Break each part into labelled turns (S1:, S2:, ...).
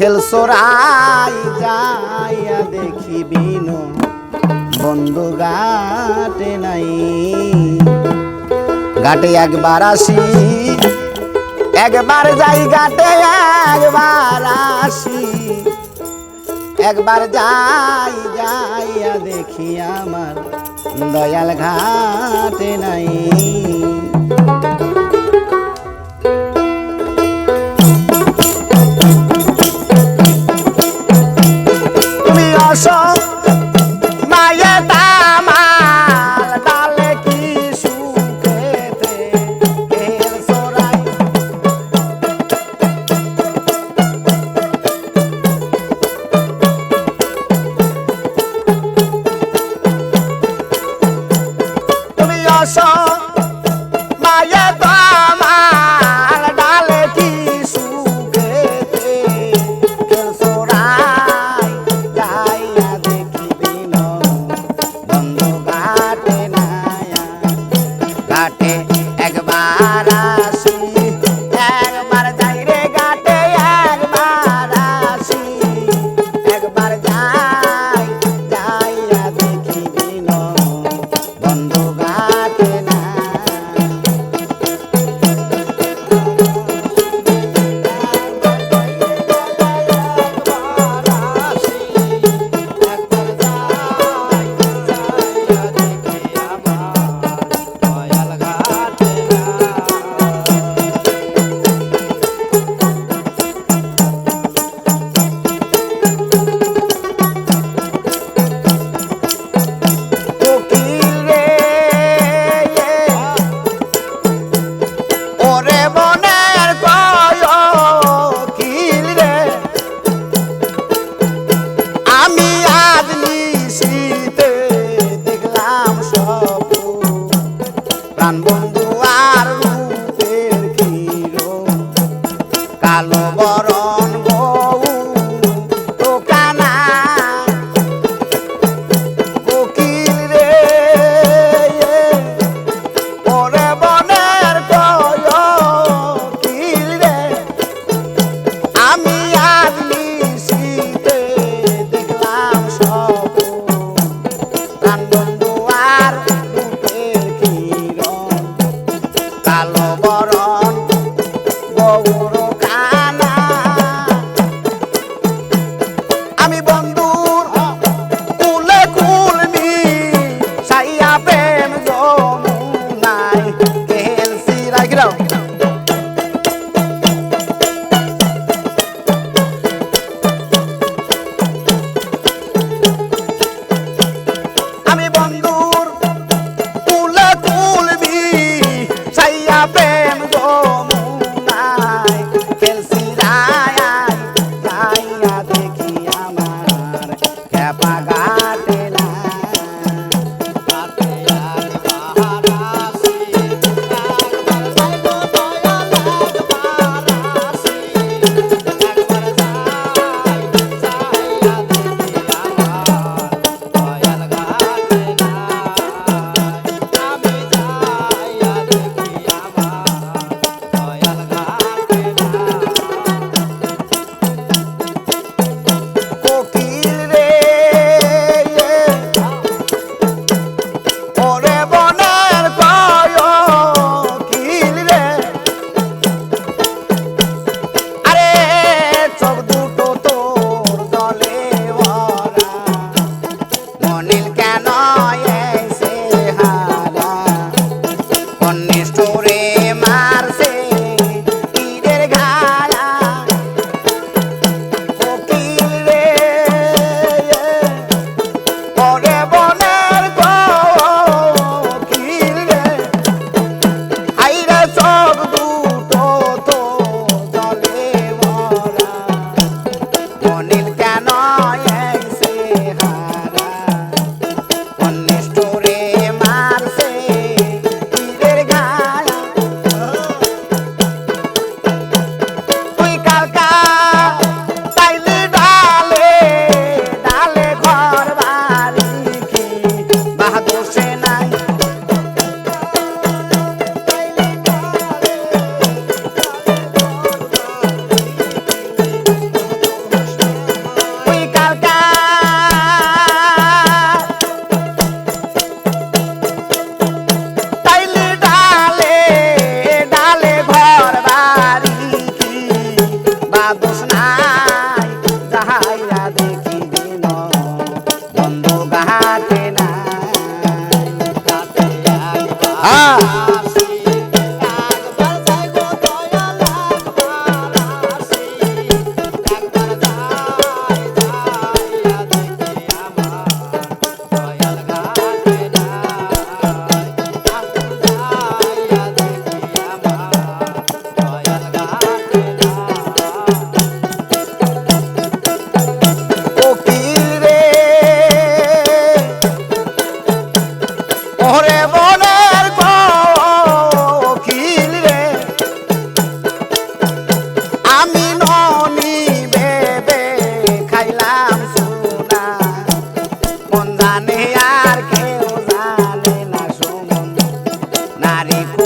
S1: খেলসরাই যাইয়া দেখি বিনু। বন্ধু ঘাটে নাই। ঘাটে একবার আসি, একবার যাই ঘাটে একবার আসি। একবার যাই, যাইয়া দেখি আমার দয়াল ঘাটে নাই। আশা store Marihuana.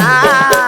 S1: casar.